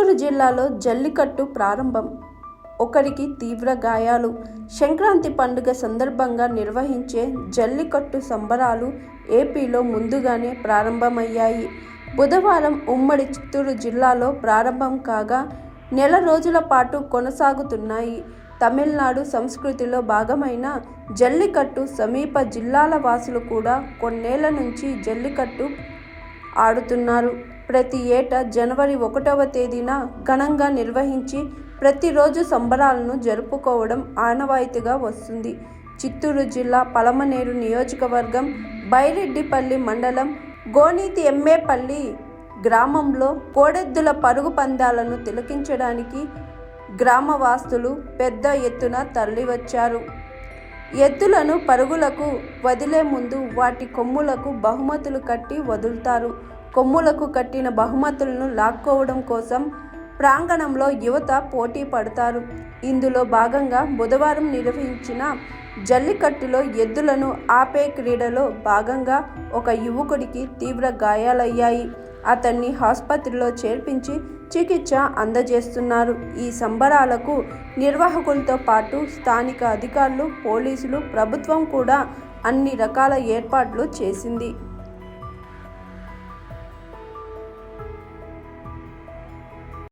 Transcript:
చిత్తూరు జిల్లాలో జల్లికట్టు ప్రారంభం. ఒకరికి తీవ్ర గాయాలు. సంక్రాంతి పండుగ సందర్భంగా నిర్వహించే జల్లికట్టు సంబరాలు ఏపీలో ముందుగానే ప్రారంభమయ్యాయి. బుధవారం ఉమ్మడి చిత్తూరు జిల్లాలో ప్రారంభం కాగా నెల రోజుల పాటు కొనసాగుతున్నాయి. తమిళనాడు సంస్కృతిలో భాగమైన జల్లికట్టు సమీప జిల్లాల వాసులు కూడా కొన్నేళ్ళ నుంచి జల్లికట్టు ఆడుతున్నారు. ప్రతి ఏటా జనవరి ఒకటవ తేదీన ఘనంగా నిర్వహించి ప్రతిరోజు సంబరాలను జరుపుకోవడం ఆనవాయితీగా వస్తుంది. చిత్తూరు జిల్లా పలమనేరు నియోజకవర్గం బైరెడ్డిపల్లి మండలం గోనీతి ఎమ్మేపల్లి గ్రామంలో కోడెద్దుల పరుగు పందాలను తిలకించడానికి గ్రామవాస్తులు పెద్ద ఎత్తున తరలివచ్చారు. ఎద్దులను పరుగులకు వదిలే ముందు వాటి కొమ్ములకు బహుమతులు కట్టి వదులుతారు. కొమ్ములకు కట్టిన బహుమతులను లాక్కోవడం కోసం ప్రాంగణంలో యువత పోటీ పడతారు. ఇందులో భాగంగా బుధవారం నిర్వహించిన జల్లికట్టులో ఎద్దులను ఆపే క్రీడలో భాగంగా ఒక యువకుడికి తీవ్ర గాయాలయ్యాయి. అతన్ని ఆసుపత్రిలో చేర్పించి చికిత్స అందజేస్తున్నారు. ఈ సంబరాలకు నిర్వాహకులతో పాటు స్థానిక అధికారులు పోలీసులు ప్రభుత్వం కూడా అన్ని రకాల ఏర్పాట్లు చేసింది.